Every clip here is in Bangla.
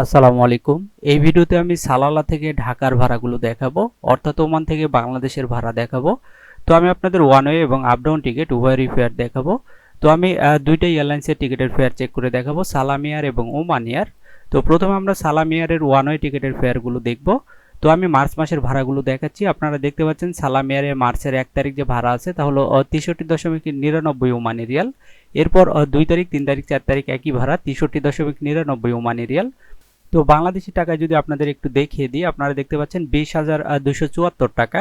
আসসালামু আলাইকুম। এই ভিডিওতে আমি সালালা থেকে ঢাকার ভাড়াগুলো দেখাবো অর্থাৎ ওমান থেকে বাংলাদেশের ভাড়া দেখাবো। তো আমি আপনাদের ওয়ান ওয়ে এবং আপ ডাউন টিকিট উভয়েরই ফেয়ার দেখাবো। তো আমি আহ, দুইটা এয়ারলাইন্সের টিকিটের ফেয়ার চেক করে দেখাবো সালাম এয়ার এবং ওমান এয়ার তো প্রথমে আমরা সালাম এয়ারের ওয়ান ওয়ে টিকিটের ফেয়ারগুলো দেখব। তো আমি মার্চ মাসের ভাড়াগুলো দেখাচ্ছি। আপনারা দেখতে পাচ্ছেন সালাম এয়ারে মার্চের এক তারিখ যে ভাড়া আছে তা হলো তেষট্টি দশমিক নিরানব্বই ওমানি রিয়াল এরপর দুই তারিখ তিন তারিখ চার তারিখ একই ভাড়া তেষট্টি দশমিক নিরানব্বই ওমানি রিয়াল তো বাংলাদেশি টাকায় যদি আপনাদের একটু দেখিয়ে দিই, আপনারা দেখতে পাচ্ছেন বিশ হাজার দুশো চুয়াত্তর টাকা।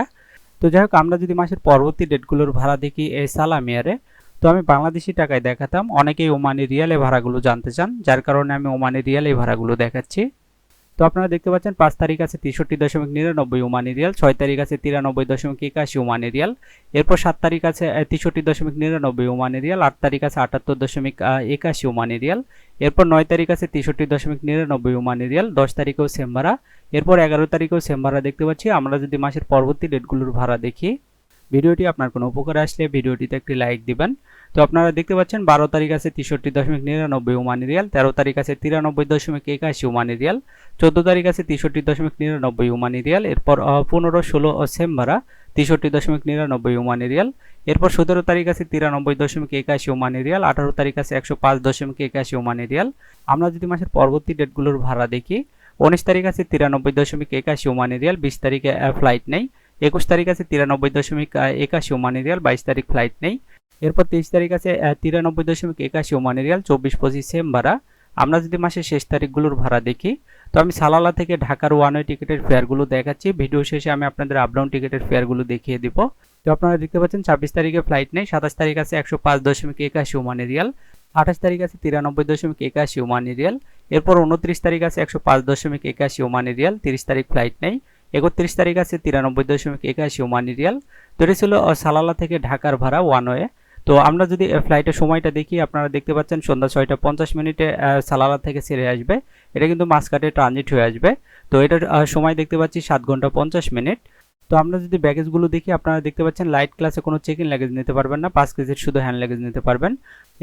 তো যাই হোক, আমরা যদি মাসের পরবর্তী ডেটগুলোর ভাড়া দেখি, এই সালামিয়ারে, তো আমি বাংলাদেশি টাকায় দেখাতাম। অনেকেই ওমানি রিয়ালে ভাড়াগুলো জানতে চান, যার কারণে আমি ওমানি রিয়ালে ভাড়াগুলো দেখাচ্ছি। তো আপনারা দেখতে পাচ্ছেন, পাঁচ তারিখ আছে তেষট্টি দশমিক নিরানব্বই ওমানি রিয়াল, ছয় তারিখ আছে তিরানব্বই দশমিক একাশি ওমানি রিয়াল, এরপর সাত তারিখ আছে তেষট্টি দশমিক নিরানব্বই ওমানি রিয়াল, আট তারিখ আছে আটাত্তর দশমিক একাশি ওমানি রিয়াল, এরপর নয় তারিখ আছে তেষট্টি দশমিক নিরানব্বই ওমানি রিয়াল, দশ তারিখেও সেম ভাড়া, এরপর এগারো তারিখেও সেম ভাড়া দেখতে পাচ্ছি, আমরা যদি মাসের পরবর্তী ডেটগুলোর ভাড়া দেখি ভিডিওটি আপনার কোনো উপকারে আসলে ভিডিওটিতে একটি লাইক দিবেন। তো আপনারা দেখতে পাচ্ছেন, বারো তারিখ আছে তেষট্টি দশমিক নিরানব্বই ওমানি রিয়াল, তেরো তারিখ আছে তিরানব্বই দশমিক একাশি ওমানি রিয়াল, চোদ্দ তারিখ আছে তেষট্টি দশমিক নিরানব্বই ওমানি রিয়াল, এরপর পনেরো, ষোলো ও সেম তেষট্টি দশমিক নিরানব্বই ওমানি রিয়াল, এরপর সতেরো তারিখ আছে তিরানব্বই দশমিক একাশি ওমানি রিয়াল, আঠারো তারিখ আছে একশো পাঁচ দশমিক একাশি ওমানি রিয়াল। আমরা যদি মাসের পরবর্তী ডেটগুলোর ভাড়া দেখি, উনিশ তারিখ আছে তিরানব্বই দশমিক একাশি ওমানি রিয়াল, বিশ তারিখে ফ্লাইট নেই। একুশ তারিখ আছে তিরানব্বই দশমিক একাশি ওমানি রিয়াল, বাইশ তারিখ ফ্লাইট নেই। এরপর তেইশ তারিখ আছে তিরানব্বই দশমিক, একাশি ওমানি রিয়াল, চব্বিশ পঁচিশ সেম ভাড়া। আমরা যদি মাসের শেষ তারিখগুলোর ভাড়া দেখি, তো আমি সালালা থেকে ঢাকার ওয়ান ওয়ে টিকিটের ফেয়ারগুলো দেখাচ্ছি। ভিডিও শেষে আমি আপনাদের আপডাউন টিকিটের ফেয়ারগুলো দেখিয়ে দিব। তো আপনারা দেখতে পাচ্ছেন, ছাব্বিশ তারিখে ফ্লাইট নেই, সাতাশ তারিখ আছে একশো পাঁচ দশমিক, একাশি ওমানি রিয়াল। আঠাশ তারিখ আছে তিরানব্বই দশমিক, একাশি ওমানি রিয়াল। এরপর উনত্রিশ তারিখ আছে একশো পাঁচ দশমিক, একাশি ওমানি রিয়াল। তিরিশ তারিখ ফ্লাইট নেই। একত্রিশ তারিখ আছে তিরানব্বই দশমিক একাশি ওমানি রিয়াল। তো এটা ছিল সালালা থেকে ঢাকার ভাড়া ওয়ান ওয়ে তো আমরা যদি ফ্লাইটের সময়টা দেখি, আপনারা দেখতে পাচ্ছেন সন্ধ্যা ছয়টা পঞ্চাশ মিনিটে সালালা থেকে ছেড়ে আসবে। এটা কিন্তু মাসকাটে ট্রানজিট হয়ে আসবে। তো এটার সময় দেখতে পাচ্ছি সাত ঘণ্টা পঞ্চাশ মিনিট। তো আমরা যদি ব্যাগেজগুলো দেখি, আপনারা দেখতে পাচ্ছেন লাইট ক্লাসে কোনো চেক ইন লাগেজ নিতে পারবেন না, পাঁচ কেজির শুধু হ্যান্ড লাগেজ নিতে পারবেন।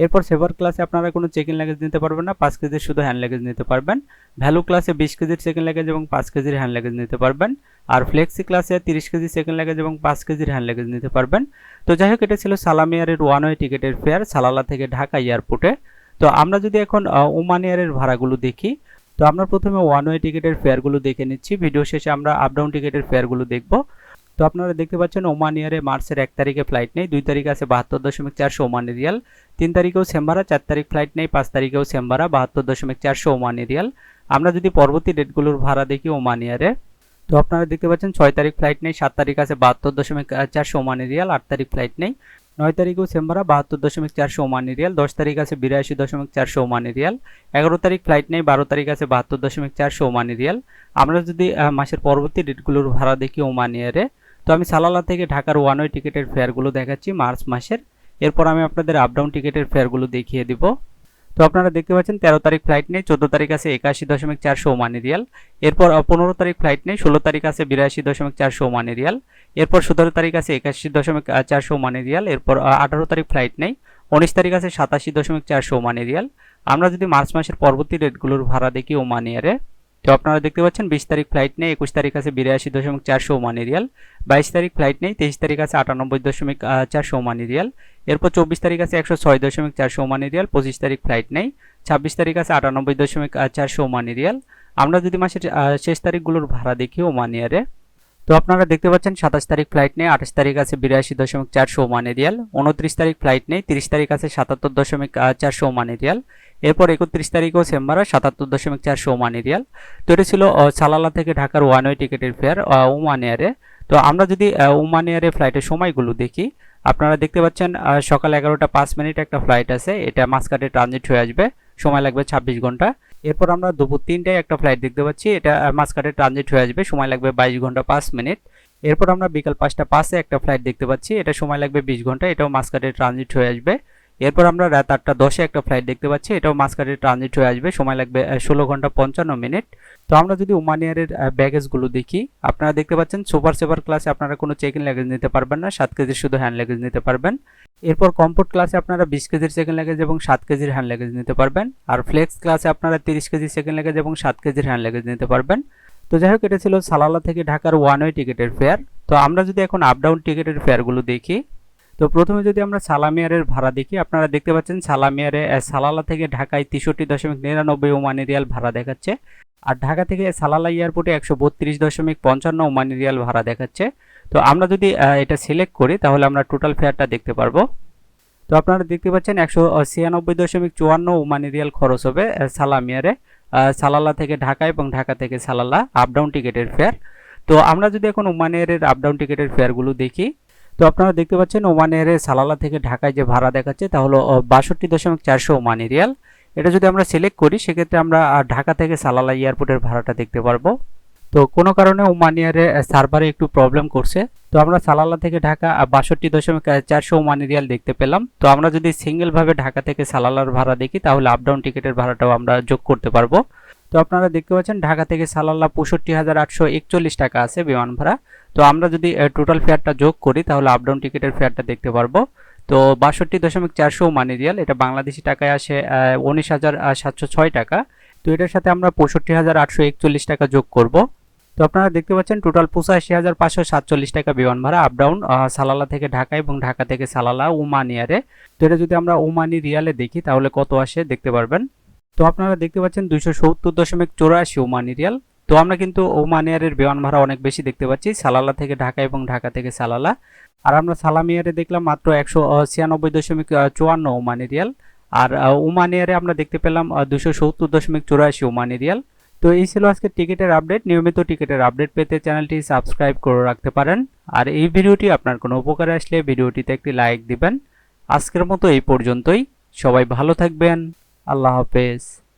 এরপর সেভার ক্লাসে আপনারা কোনো চেক ইন লাগেজ নিতে পারবেন না, পাঁচ কেজির শুধু হ্যান্ড লাগেজ নিতে পারবেন। ভ্যালু ক্লাসে বিশ কেজির সেকেন্ড লাগেজ এবং পাঁচ কেজির হ্যান্ড লাগেজ নিতে পারবেন। আর ফ্লেক্সি ক্লাসে তিরিশ কেজি সেকেন্ড লাগেজ এবং পাঁচ কেজির হ্যান্ড লাগেজ নিতে পারবেন। তো যাই হোক, এটা ছিল সালাম এয়ারের ওয়ান ওয়ে টিকিটের ফেয়ার সালালা থেকে ঢাকা এয়ারপোর্টে। তো আমরা যদি এখন ওমান এয়ারের ভাড়াগুলো দেখি তো আমরা প্রথমে ওয়ান ওয়ে টিকিটের ফেয়ারগুলো দেখে নিচ্ছি। ভিডিও শেষে আমরা আপ ডাউন টিকিটের ফেয়ারগুলো দেখব। তো আপনারা দেখতে পাচ্ছেন ওমান ইয়ারে মার্চের এক তারিখে ফ্লাইট নেই, দুই তারিখ আছে বাহাত্তর দশমিক চারশো ওমানি রিয়াল তিন তারিখেও সেম ভাড়া চার তারিখ ফ্লাইট নেই, পাঁচ তারিখেও সেম ভাড়া বাহাত্তর দশমিক চারশো ওমানি রিয়াল আমরা যদি পরবর্তী ডেটগুলোর ভাড়া দেখি ওমান ইয়ারে তো আপনারা দেখতে পাচ্ছেন ছয় তারিখ ফ্লাইট নেই, সাত তারিখ আছে বাহাত্তর দশমিক চারশো ওমানি রিয়াল আট তারিখ ফ্লাইট নেই। নয় তারিখেও সেম ভাড়া বাহাত্তর দশমিক চারশো ওমানি রিয়াল, দশ তারিখ আছে বিরাশি দশমিক চারশো ওমানি রিয়াল, এগারো তারিখ ফ্লাইট নেই, বারো তারিখ আছে বাহাত্তর দশমিক চারশো ওমানি রিয়াল। আমরা যদি মাসের পরবর্তী ডেটগুলোর ভাড়া দেখি ওমান ইয়ারে, তো আমি সালালা থেকে ঢাকার ওয়ান ওয়ে টিকিটের ফেয়ারগুলো দেখাচ্ছি মার্চ মাসের। এরপর আমি আপনাদের আপ ডাউন টিকিটের ফেয়ারগুলো দেখিয়ে দিব। তো আপনারা দেখতে পাচ্ছেন তেরো তারিখ ফ্লাইট নেই, চোদ্দ তারিখ আছে একাশি দশমিক চারশো ওমানি রিয়াল। এরপর পনেরো তারিখ ফ্লাইট নেই, ষোলো তারিখ আছে বিরাশি দশমিক চারশো ওমানি রিয়াল। এরপর সতেরো তারিখ আছে একাশি দশমিক চারশো ওমানি রিয়াল। এরপর আঠারো তারিখ ফ্লাইট নেই, উনিশ তারিখ আছে সাতাশি দশমিক চারশো ওমানি রিয়াল। আমরা যদি মার্চ মাসের পরবর্তী রেটগুলোর ভাড়া দেখি ওমানি ইয়ারে তো আপনারা দেখতে পাচ্ছেন, বিশ তারিখ ফ্লাইট নেই, একুশ তারিখ আছে বিরাশি দশমিক চারশো ওমানি রিয়াল বাইশ তারিখ ফ্লাইট নেই, তেইশ তারিখ আছে আটানব্বই দশমিক চারশো ওমানি রিয়াল এরপর চব্বিশ তারিখ আছে একশো ছয় দশমিক চারশো ওমানি রিয়াল পঁচিশ তারিখ ফ্লাইট নেই, ছাব্বিশ তারিখ আছে আটানব্বই দশমিক চারশো ওমানি রিয়াল আমরা যদি মাসের শেষ তারিখগুলোর ভাড়া দেখি ওমান ইয়ারে, তো আপনারা দেখতে পাচ্ছেন সাতাশ তারিখ ফ্লাইট নেই, আঠাশ তারিখ আছে বিরাশি দশমিক চারশো ওমানি রিয়াল উনত্রিশ তারিখ ফ্লাইট নেই, তিরিশ তারিখ আছে সাতাত্তর দশমিক চারশো ওমানি রিয়াল এরপর একত্রিশ তারিখেও সেম্বারা সাতাত্তর দশমিক চারশো ওমানি রিয়াল তো এটা ছিল সালালা থেকে ঢাকার ওয়ান ওয়ে টিকিটের ফেয়ার ওমান এয়ারে তো আমরা যদি ওমান এয়ারে ফ্লাইটের সময়গুলো দেখি, আপনারা দেখতে পাচ্ছেন সকাল এগারোটা পাঁচ মিনিট একটা ফ্লাইট আছে। এটা মাসকাটে ট্রানজিট হয়ে আসবে, সময় লাগবে ছাব্বিশ ঘণ্টা। এরপর আমরা দুপুর তিনটায় একটা ফ্লাইট দেখতে পাচ্ছি, এটা মাসকাটে ট্রানজিট হয়ে আসবে, সময় লাগবে বাইশ ঘণ্টা পাঁচ মিনিট। এরপর আমরা বিকাল পাঁচটা পাঁচে একটা ফ্লাইট দেখতে পাচ্ছি, এটা সময় লাগবে বিশ ঘণ্টা, এটাও মাসকাটে ট্রানজিট হয়ে আসবে। এরপর আমরা রাত আটটা দশে একটা ফ্লাইট দেখতে পাচ্ছি। এটাও মাসকাটে ট্রানজিট হয়ে আসবে। সময় লাগবে ষোলো ঘণ্টা পঞ্চান্ন মিনিট তো আমরা যদি ওমানিয়ারের ব্যাগেজগুলো দেখি, আপনারা দেখতে পাচ্ছেন সুপার সেভার ক্লাসে আপনারা কোনো চেক ইন নিতে পারবেন না। সাত কেজির শুধু হ্যান্ড লাগেজ নিতে পারবেন। এরপর কমফোর্ট ক্লাসে আপনারা বিশ কেজির সেকেন্ড লাগেজ এবং সাত কেজির হ্যান্ড লাগেজ নিতে পারবেন। আর ফ্লেক্স ক্লাসে আপনারা তিরিশ কেজির সেকেন্ড লাগেজ এবং সাত কেজির হ্যান্ড লাগেজ নিতে পারবেন। তো যাই হোক, এটা ছিল সালালা থেকে ঢাকার ওয়ান ওয়ে টিকিটের ফেয়ার তো আমরা যদি এখন আপ ডাউন টিকিটের ফেয়ারগুলো দেখি তো প্রথমে যদি আমরা সালামিয়ারের ভাড়া দেখি, আপনারা দেখতে পাচ্ছেন সালামিয়ারে সালালা থেকে ঢাকায় তেষট্টি দশমিক নিরানব্বই ওমানি রিয়াল ভাড়া দেখাচ্ছে। আর ঢাকা থেকে সালালা এয়ারপোর্টে একশো বত্রিশ দশমিক পঞ্চান্ন ওমানি রিয়াল ভাড়া দেখাচ্ছে। তো আমরা যদি এটা সিলেক্ট করি, তাহলে আমরা টোটাল ফেয়ারটা দেখতে পারব। তো আপনারা দেখতে পাচ্ছেন একশো ছিয়ানব্বই দশমিক চুয়ান্ন ওমানি রিয়াল খরচ হবে সালামিয়ারে। সালালা থেকে ঢাকা এবং ঢাকা থেকে সালালা আপ ডাউন টিকিটের ফেয়ার তো আমরা যদি এখন ওমান এয়ারের আপ ডাউন টিকিটের ফেয়ারগুলো দেখি তো আপনারা দেখতে পাচ্ছেন ওমান এয়ারের সালালা থেকে ঢাকায় যে ভাড়া দেখাচ্ছে, তা হলো বাষট্টি দশমিক চারশো ওমানি রিয়াল। এটা যদি আমরা সিলেক্ট করি, সেক্ষেত্রে আমরা ঢাকা থেকে সালালা এয়ারপোর্টের ভাড়াটা দেখতে পারব। তো কোনো কারণে ওমান এয়ারে সার্ভারে একটু প্রবলেম করছে। তো আমরা সালালা থেকে ঢাকা বাষট্টি দশমিক চারশো ওমানি রিয়াল দেখতে পেলাম। তো আমরা যদি সিঙ্গেলভাবে ঢাকা থেকে সালালার ভাড়া দেখি, তাহলে আপ ডাউন টিকিটের ভাড়াটাও আমরা যোগ করতে পারব। তো আপনারা দেখতে পাচ্ছেন, ঢাকা থেকে সালালা পঁয়ষট্টি হাজার আটশো একচল্লিশ টাকা আছে বিমান ভাড়া। তো আমরা যদি টোটাল ফেয়ারটা যোগ করি, তাহলে আপ ডাউন টিকিটের ফেয়ারটা দেখতে পারব। তো বাষট্টি দশমিক চারশো মানি রিয়াল এটা বাংলাদেশি টাকায় আসে উনিশ হাজার সাতশো ছয় টাকা। তো এটার সাথে আমরা পঁয়ষট্টি হাজার আটশো একচল্লিশ টাকা যোগ করব। তো আপনারা দেখতে পাচ্ছেন টোটাল পঁচাশি হাজার পাঁচশো সাতচল্লিশ টাকা বিমান ভাড়া আপ ডাউন সালালা থেকে ঢাকা এবং ঢাকা থেকে সালালা ওমান ইয়ারে তো এটা যদি আমরা ওমানি রিয়ালে দেখি, তাহলে কত আসে দেখতে পারবেন। তো আপনারা দেখতে পাচ্ছেন দুইশো সত্তর দশমিক চৌরাশি ওমানি রিয়াল তো আমরা কিন্তু ওমান এয়ারের বিমান ভাড়া অনেক বেশি দেখতে পাচ্ছি, সালালা থেকে ঢাকা এবং ঢাকা থেকে সালালা। আর আমরা সালামি এয়ারে দেখলাম মাত্র একশো ছিয়ানব্বই দশমিক চুয়ান্ন ওমান রিয়াল আর ওমান এয়ারে আমরা দেখতে পেলাম দুশো সত্তর দশমিক চৌরাশি ওমান রিয়াল তো এই ছিল আজকে টিকিটের আপডেট। নিয়মিত টিকিটের আপডেট পেতে চ্যানেলটি সাবস্ক্রাইব করে রাখতে পারেন। আর এই ভিডিওটি আপনার কোনো উপকারে আসলে ভিডিওটিতে একটি লাইক দিবেন। আজকের মতো এই পর্যন্তই। সবাই ভালো থাকবেন। আল্লাহ হাফেজ